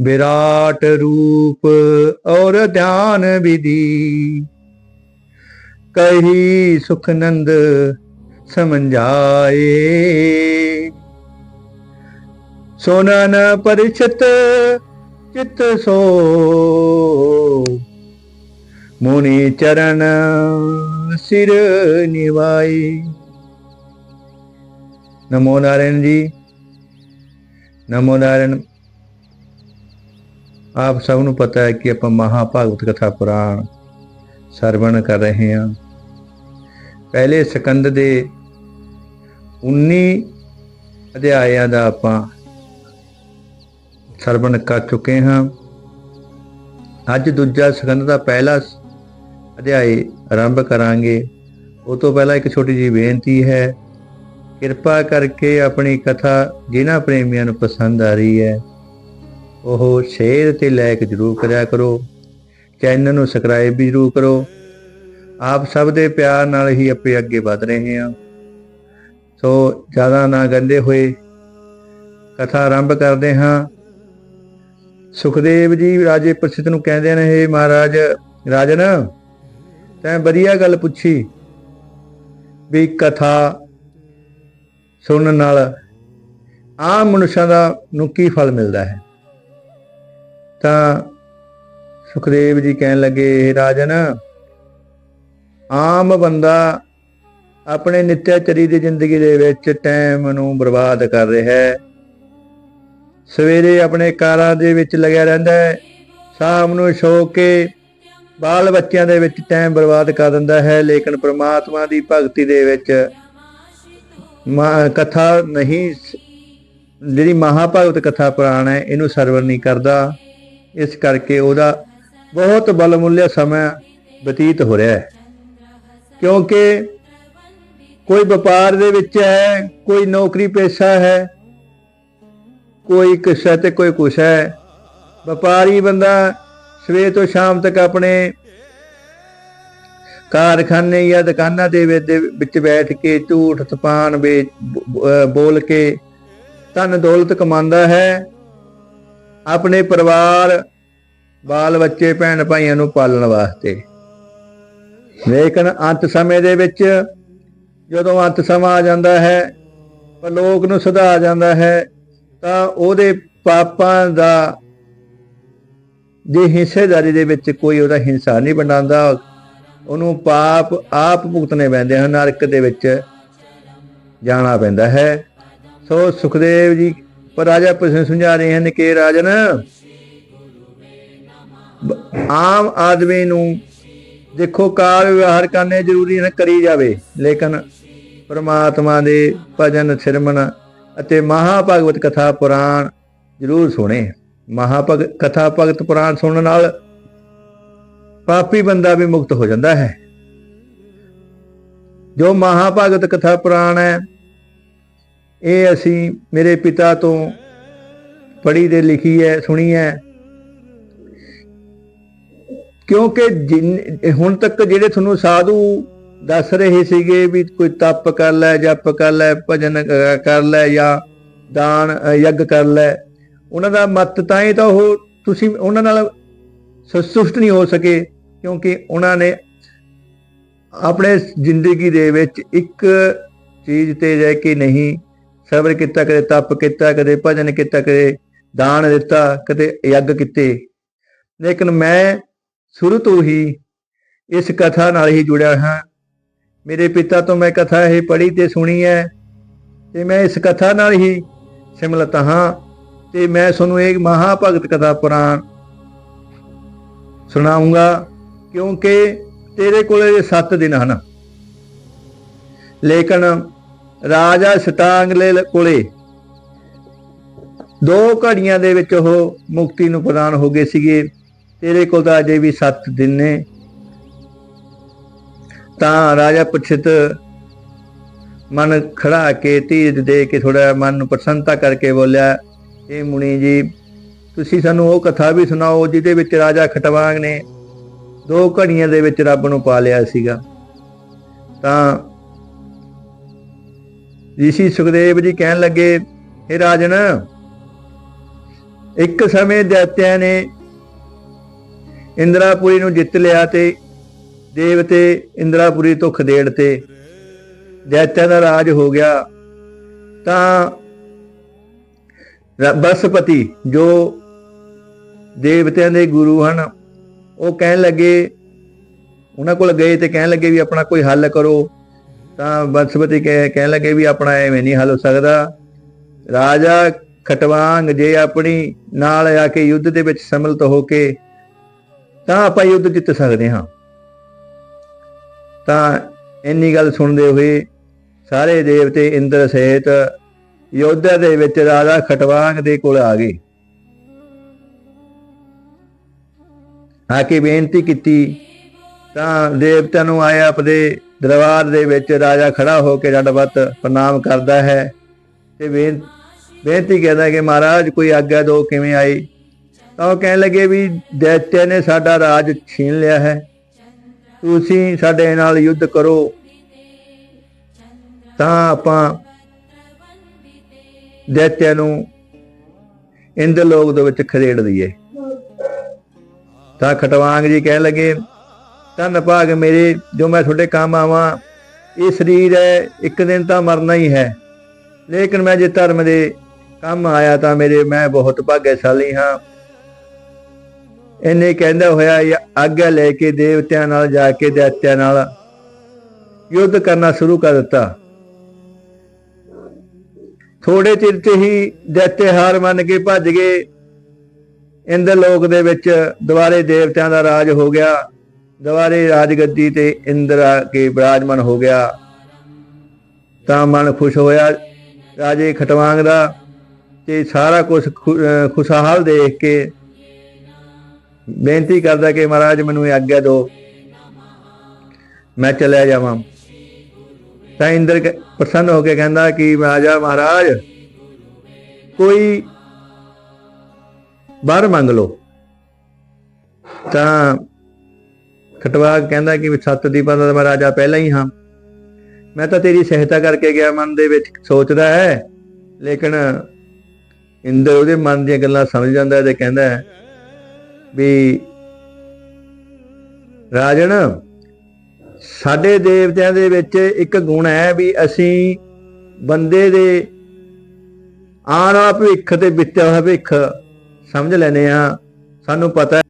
ਵਿਰਾਟ ਰੂਪ ਔਰ ਧਿਆਨ ਵਿਧੀ। ਕਹੀ ਸੁਖਨੰਦ ਸਮਝਾਏ। ਸੋਨਾ ਨ ਪਰਿਛਤ ਚਿਤ ਸੋ। ਮੁਨੀ ਚਰਨ ਸਿਰ ਨਿਵਾਈ ਨਮੋ ਨਾਰਾਇਣ ਜੀ, ਨਮੋ ਨਾਰਾਇਣ ਆਪ ਸਭ ਨੂੰ ਪਤਾ ਹੈ ਕਿ ਆਪਾਂ ਮਹਾਭਾਗਵਤ ਕਥਾ ਪੁਰਾਣ ਸਰਵਣ ਕਰ ਰਹੇ ਹਾਂ। ਪਹਿਲੇ ਸਕੰਦ ਦੇ 19 ਅਧਿਆਇਆਂ ਦਾ ਆਪਾਂ ਸਰਵਣ ਕਰ ਚੁੱਕੇ ਹਾਂ। ਅੱਜ ਦੂਜਾ ਸਕੰਦ ਦਾ ਪਹਿਲਾ ਅਧਿਆਇ ਆਰੰਭ ਕਰਾਂਗੇ। ਉਹ ਤੋਂ ਪਹਿਲਾਂ ਇੱਕ ਛੋਟੀ ਜਿਹੀ ਬੇਨਤੀ ਹੈ, ਕਿਰਪਾ ਕਰਕੇ ਆਪਣੀ ਕਥਾ ਜਿਨ੍ਹਾਂ ਪ੍ਰੇਮੀਆਂ ਨੂੰ ਪਸੰਦ ਆ ਰਹੀ ਹੈ ਉਹ ਸ਼ੇਅਰ ਤੇ ਲਾਇਕ ਜਰੂਰ ਕਰਿਆ ਕਰੋ। ਚੈਨਲ ਨੂੰ ਸਬਸਕ੍ਰਾਈਬ ਵੀ ਜਰੂਰ ਕਰੋ। ਆਪ ਸਭ ਦੇ ਪਿਆਰ ਨਾਲ ਹੀ ਆਪੇ ਅੱਗੇ ਵਧ ਰਹੇ ਹਾਂ। ਸੋ ਜ਼ਿਆਦਾ ਨਾ ਗੰਦੇ ਹੋਏ। ਕਥਾ ਆਰੰਭ ਕਰਦੇ ਹਾਂ। ਸੁਖਦੇਵ ਜੀ ਰਾਜੇ ਪ੍ਰਸਿੱਧ ਨੂੰ ਕਹਿੰਦੇ ਨੇ, ਹੇ ਮਹਾਰਾਜ, ਰਾਜਨ, ਤੈਂ ਵਧੀਆ ਗੱਲ ਪੁੱਛੀ ਵੀ ਕਥਾ ਸੁਣਨ ਨਾਲ ਆਮ ਮਨੁੱਖਾਂ ਦਾ ਨੂੰ ਕੀ ਫਲ ਮਿਲਦਾ ਹੈ? ਤਾਂ ਸੁਖਦੇਵ ਜੀ ਕਹਿਣ ਲੱਗੇ "ਇਹ ਰਾਜਨ, ਆਮ ਬੰਦਾ ਆਪਣੇ ਨਿੱਤਿਆਚਰੀ ਦੀ ਜ਼ਿੰਦਗੀ ਦੇ ਵਿੱਚ ਟਾਈਮ ਨੂੰ ਬਰਬਾਦ ਕਰ ਰਿਹਾ ਹੈ। ਸਵੇਰੇ ਆਪਣੇ ਕਾਰਾਂ ਦੇ ਵਿੱਚ ਲੱਗਿਆ ਰਹਿੰਦਾ ਹੈ। ਸ਼ਾਮ ਨੂੰ ਸੌ ਕੇ ਬਾਲ ਬੱਚਿਆਂ ਦੇ ਵਿੱਚ ਟਾਈਮ ਬਰਬਾਦ ਕਰ ਦਿੰਦਾ ਹੈ। ਲੇਕਿਨ ਪ੍ਰਮਾਤਮਾ ਦੀ ਭਗਤੀ ਦੇ ਵਿੱਚ ਮਾ- ਕਥਾ ਨਹੀਂ ਜਿਹੜੀ ਮਹਾਭਾਰਤ ਕਥਾ ਪੁਰਾਣ ਹੈ, ਇਹਨੂੰ ਸਰਵਰ ਨਹੀਂ ਕਰਦਾ। ਇਸ ਕਰਕੇ ਉਹਦਾ ਬਹੁਤ ਬਲਮੁੱਲਿਆ ਸਮਾਂ ਬਤੀਤ ਹੋ ਰਿਹਾ ਹੈ। ਕਿਉਂਕਿ ਕੋਈ ਵਪਾਰ ਦੇ ਵਿੱਚ ਹੈ, ਕੋਈ ਨੌਕਰੀ ਪੇਸ਼ਾ ਹੈ, ਕੋਈ ਕਿਸ ਹੈ ਤੇ ਕੋਈ ਕੁਛ ਹੈ। ਵਪਾਰੀ ਬੰਦਾ ਸਵੇਰ ਤੋਂ ਸ਼ਾਮ ਤੱਕ ਆਪਣੇ ਕਾਰਖਾਨੇ ਜਾਂ ਦੁਕਾਨਾਂ ਦੇ ਵਿੱਚ ਬੈਠ ਕੇ ਝੂਠ ਤਪਾਨ ਵੇ ਬੋਲ ਕੇ ਧਨ ਦੌਲਤ ਕਮਾਉਂਦਾ ਹੈ। ਆਪਣੇ ਪਰਿਵਾਰ, ਬਾਲ ਬੱਚੇ, ਭੈਣ ਭਾਈਆਂ ਨੂੰ ਪਾਲਣ ਵਾਸਤੇ। ਲੇਕਿਨ ਅੰਤ ਸਮੇਂ ਦੇ ਵਿੱਚ ਜਦੋਂ ਅੰਤ ਸਮਾਂ ਆ ਜਾਂਦਾ ਹੈ, ਪਰਲੋਕ ਨੂੰ ਸੁਧਾ ਜਾਂਦਾ ਹੈ, ਤਾਂ ਉਹਦੇ ਪਾਪਾਂ ਦਾ ਜੇ ਹਿੱਸੇਦਾਰੀ ਦੇ ਵਿੱਚ ਕੋਈ ਉਹਦਾ ਹਿੰਸਾ ਨਹੀਂ ਬਣਾਉਂਦਾ, ਉਹਨੂੰ ਪਾਪ ਆਪ ਭੁਗਤਨੇ ਪੈਂਦੇ ਹਨ ਨਰਕ ਦੇ ਵਿੱਚ ਜਾਣਾ ਪੈਂਦਾ ਹੈ। ਸੋ ਸੁਖਦੇਵ ਜੀ ਪਰ ਰਾਜਾ ਪ੍ਰਸ਼ਨ ਸਮਝਾ ਰਹੇ ਹਨ ਕਿ ਰਾਜਨ, ਆਮ ਆਦਮੀ ਨੂੰ ਦੇਖੋ ਕਾਰ ਵਿਵਹਾਰ ਕਰਨੇ ਜ਼ਰੂਰੀ ਹਨ ਕਰੀ ਜਾਵੇ, ਲੇਕਿਨ ਪਰਮਾਤਮਾ ਦੇ ਭਜਨ ਸਿਰਮਨ ਅਤੇ ਮਹਾਭਾਗਵਤ ਕਥਾ ਪੁਰਾਣ ਜ਼ਰੂਰ ਸੁਣੇ। ਮਹਾਭਗ ਕਥਾ ਭਗਤ ਪੁਰਾਣ ਸੁਣਨ ਨਾਲ ਪਾਪੀ ਬੰਦਾ ਵੀ ਮੁਕਤ ਹੋ ਜਾਂਦਾ ਹੈ। ਜੋ ਮਹਾਭਾਗਵਤ ਕਥਾ ਪੁਰਾਣ ਹੈ ਇਹ ਅਸੀਂ ਮੇਰੇ ਪਿਤਾ ਤੋਂ ਪੜ੍ਹੀ ਦੇ ਲਿਖੀ ਹੈ, ਸੁਣੀ ਹੈ। ਕਿਉਂਕਿ ਜਿਨ- ਹੁਣ ਤੱਕ ਜਿਹੜੇ ਤੁਹਾਨੂੰ ਸਾਧੂ ਦੱਸ ਰਹੇ ਸੀਗੇ ਵੀ ਕੋਈ ਤਪ ਕਰ ਲੈ ਜਪ ਕਰ ਲੈ, ਭਜਨ ਕਰ ਲੈ ਜਾਂ ਦਾਨ ਯੱਗ ਕਰ ਲੈ, ਉਹਨਾਂ ਦਾ ਮਤ ਤਾਂ ਹੀ ਤਾਂ ਉਹ ਤੁਸੀਂ, ਉਹਨਾਂ ਨਾਲ ਸੰਤੁਸ਼ਟ ਨਹੀਂ ਹੋ ਸਕੇ ਕਿਉਂਕਿ ਉਹਨਾਂ ਨੇ ਆਪਣੇ ਜ਼ਿੰਦਗੀ ਦੇ ਵਿੱਚ ਇੱਕ ਚੀਜ਼ ਤੇ ਰਹਿ ਕੇ ਨਹੀਂ ਸਬਰ ਕੀਤਾ, ਕਦੇ ਤਪ ਕੀਤਾ, ਕਦੇ ਭਜਨ ਕੀਤਾ, ਕਦੇ ਦਾਨ ਦਿੱਤਾ, ਕਦੇ ਯੱਗ ਕੀਤੇ। ਲੇਕਿਨ ਮੈਂ ਸ਼ੁਰੂ ਤੋਂ ਹੀ ਇਸ ਕਥਾ ਨਾਲ ਹੀ ਜੁੜਿਆ ਹਾਂ। ਮੇਰੇ ਪਿਤਾ ਤੋਂ ਮੈਂ ਕਥਾ ਇਹ ਪੜ੍ਹੀ ਤੇ ਸੁਣੀ ਹੈ ਤੇ ਮੈਂ ਇਸ ਕਥਾ ਨਾਲ ਹੀ ਸਿਮਲਤ ਹਾਂ ਤੇ ਮੈਂ ਤੁਹਾਨੂੰ ਇੱਕ ਮਹਾਭਗਤ ਕਥਾ ਪੁਰਾਣ ਸੁਣਾਉਂਗਾ, ਕਿਉਂਕਿ ਤੇਰੇ ਕੋਲੇ ਇਹ 7 ਦਿਨ ਹਨ। ਲੇਕਿਨ ਰਾਜਾ ਸ਼ਤਾਂਗਲੇ ਕੋਲੇ। ਦੋ ਘੜੀਆਂ ਦੇ ਵਿੱਚ ਉਹ ਮੁਕਤੀ ਨੂੰ ਪ੍ਰਦਾਨ ਹੋ ਗਏ ਸੀਗੇ। ਤੇਰੇ ਕੋਲ ਤਾਂ ਅਜੇ ਵੀ 7 ਦਿਨ ਨੇ। ਤਾਂ ਰਾਜਾ ਪੁੱਛਿਤ ਮਨ ਖੜਾ ਕੇ ਧੀਰਜ ਦੇ ਕੇ ਥੋੜਾ ਮਨ ਨੂੰ ਪ੍ਰਸੰਨਤਾ ਕਰਕੇ ਬੋਲਿਆ ਇਹ ਮੁਨੀ ਜੀ, ਤੁਸੀਂ ਸਾਨੂੰ ਉਹ ਕਥਾ ਵੀ ਸੁਣਾਓ ਜਿਹਦੇ ਵਿੱਚ ਰਾਜਾ ਖਟਵਾਂਗ ਨੇ ਦੋ ਘੜੀਆਂ ਦੇ ਵਿੱਚ ਰੱਬ ਨੂੰ ਪਾ ਲਿਆ ਸੀਗਾ। ਤਾਂ ਰਿਸ਼ੀ ਸੁਖਦੇਵ ਜੀ ਕਹਿਣ ਲੱਗੇ हे ਰਾਜਨ ਇੱਕ ਸਮੇਂ ਦੈਤਿਆਂ ਨੇ ਇੰਦਰਾਪੁਰੀ ਨੂੰ ਜਿੱਤ ਲਿਆ ਤੇ ਦੇਵਤੇ ਇੰਦਰਾਪੁਰੀ ਤੋਂ ਖਦੇੜ ਤੇ ਦੈਤਿਆਂ ਦਾ ਰਾਜ ਹੋ ਗਿਆ ਤਾਂ ਬਸਪਤੀ ਜੋ ਦੇਵਤਿਆਂ ਦੇ ਗੁਰੂ ਹਨ ਉਹ ਕਹਿਣ ਲੱਗੇ ਉਹਨਾਂ ਕੋਲ ਗਏ ਤੇ ਕਹਿਣ ਲੱਗੇ ਵੀ ਆਪਣਾ ਕੋਈ ਹੱਲ ਕਰੋ ਤਾਂ ਬਸਪਤੀ ਕਹਿ- ਕਹਿਣ ਲੱਗੇ ਵੀ ਆਪਣਾ ਐਵੇਂ ਨਹੀਂ ਹੱਲ ਹੋ ਸਕਦਾ। ਰਾਜਾ ਖਟਵਾਂਗ ਜੇ ਆਪਣੀ ਨਾਲ ਆ ਕੇ ਯੁੱਧ ਦੇ ਵਿੱਚ ਸਮਿਲਿਤ ਹੋ ਕੇ ਤਾਂ ਆਪਾਂ ਯੁੱਧ ਜਿੱਤ ਸਕਦੇ ਹਾਂ। ਤਾਂ ਇੰਨੀ ਗੱਲ ਸੁਣਦੇ ਹੋਏ ਸਾਰੇ ਦੇਵਤੇ ਇੰਦਰ ਸਹਿਤ ਯੋਧਾ ਦੇ ਵਿੱਚ ਰਾਜਾ ਖਟਵਾਂਗ ਦੇ ਕੋਲ ਆ ਗਏ। ਆ ਕੇ ਬੇਨਤੀ ਕੀਤੀ ਤਾਂ ਦੇਵਤਿਆਂ ਨੂੰ ਆਇਆ ਆਪਦੇ ਦਰਬਾਰ ਦੇ ਵਿੱਚ ਰਾਜਾ ਖੜਾ ਹੋ ਕੇ ਡੰਡਵਤ ਪ੍ਰਣਾਮ ਕਰਦਾ ਹੈ ਤੇ ਬੇਨ- ਬੇਨਤੀ ਕਰਦਾ ਕਿ ਮਹਾਰਾਜ, ਕੋਈ ਆਗਿਆ ਦਿਓ ਕਿਵੇਂ ਆਈ? ਤਾਂ ਉਹ ਕਹਿਣ ਲੱਗੇ ਵੀ ਦੈਤਿਆ ਨੇ ਸਾਡਾ ਰਾਜ ਛੀਨ ਲਿਆ ਹੈ। ਤੁਸੀਂ ਸਾਡੇ ਨਾਲ ਯੁੱਧ ਕਰੋ। ਤਾਂ ਆਪਾਂ ਦੈਤਿਆਂ ਨੂੰ ਇੰਦਰ ਲੋਕ ਦੇ ਵਿੱਚ ਖਦੇੜ ਦਈਏ। ਤਾਂ ਖਟਵਾਂਗ ਜੀ ਕਹਿਣ ਲੱਗੇ ਧੰਨ ਭਾਗ ਮੇਰੇ, ਜੋ ਮੈਂ ਤੁਹਾਡੇ ਕੰਮ ਆਵਾਂ, ਇਹ ਸਰੀਰ ਹੈ, ਇੱਕ ਦਿਨ ਤਾਂ ਮਰਨਾ ਹੀ ਹੈ। ਲੇਕਿਨ ਮੈਂ ਜੇ ਧਰਮ ਦੇ ਕੰਮ ਆਇਆ ਤਾਂ ਮੇਰੇ, ਮੈਂ ਬਹੁਤ ਭਾਗਿਆਸ਼ਾਲੀ ਹਾਂ। ਇਹਨੇ ਕਹਿੰਦਾ ਹੋਇਆ ਆਗਿਆ ਲੈ ਕੇ ਦੇਵਤਿਆਂ ਨਾਲ ਜਾ ਕੇ ਦੈਤਿਆਂ ਨਾਲ ਯੁੱਧ ਕਰਨਾ ਸ਼ੁਰੂ ਕਰ ਦਿੱਤਾ। ਥੋੜੇ ਚਿਰ ਤੇ ਹੀ ਦੈਤੇ ਹਾਰ ਮੰਨ ਕੇ ਭੱਜ ਗਏ। ਇੰਦਰ ਲੋਕ ਦੇ ਵਿੱਚ ਦੁਬਾਰੇ ਦੇਵਤਿਆਂ ਦਾ ਰਾਜ ਹੋ ਗਿਆ। ਦੁਬਾਰੇ ਰਾਜਗੱਦੀ ਤੇ ਇੰਦਰ ਆ ਕੇ ਬਿਰਾਜਮਾਨ ਹੋ ਗਿਆ। ਤਾਂ ਮਨ ਖੁਸ਼ ਹੋਇਆ। ਰਾਜੇ ਖਟਵਾਂਗ ਦਾ ਤੇ ਸਾਰਾ ਕੁਝ ਖੁਸ਼ਹਾਲ ਦੇਖ ਕੇ ਬੇਨਤੀ ਕਰਦਾ ਕਿ ਮਹਾਰਾਜ ਮੈਨੂੰ ਆਗਿਆ ਦਿਓ। ਮੈਂ ਚਲਿਆ ਜਾਵਾਂ। ਤਾਂ ਇੰਦਰ ਕ- ਪ੍ਰਸੰਨ ਹੋ ਕੇ ਕਹਿੰਦਾ ਕਿ ਰਾਜਾ ਮਹਾਰਾਜ, ਕੋਈ ਬਾਹਰ ਮੰਗ ਲਓ। ਤਾਂ ਖਟਵਾਗ ਕਹਿੰਦਾ ਕਿ ਵੀ ਸੱਤ ਦੀਪਾਂ ਦਾ ਮੈਂ ਰਾਜਾ ਪਹਿਲਾਂ ਹੀ ਹਾਂ। ਮੈਂ ਤਾਂ ਤੇਰੀ ਸਹਾਇਤਾ ਕਰਕੇ ਗਿਆ, ਮਨ ਦੇ ਵਿੱਚ ਸੋਚਦਾ ਹੈ। ਲੇਕਿਨ ਇੰਦਰ ਉਹਦੇ ਮਨ ਦੀਆਂ ਗੱਲਾਂ ਸਮਝ ਜਾਂਦਾ ਤੇ ਕਹਿੰਦਾ ਵੀ ਰਾਜਨ ਸਾਡੇ ਦੇਵਤਿਆਂ ਦੇ ਵਿੱਚ ਇੱਕ ਗੁਣ ਹੈ ਵੀ ਅਸੀਂ ਬੰਦੇ ਦੇ ਆਉਣ ਵਾਲਾ ਭਵਿੱਖ ਤੇ ਬਿਤਿਆ ਹੋਇਆ ਭਵਿੱਖ ਸਮਝ ਲੈਨੇ ਆ ਸਾਨੂੰ ਪਤਾ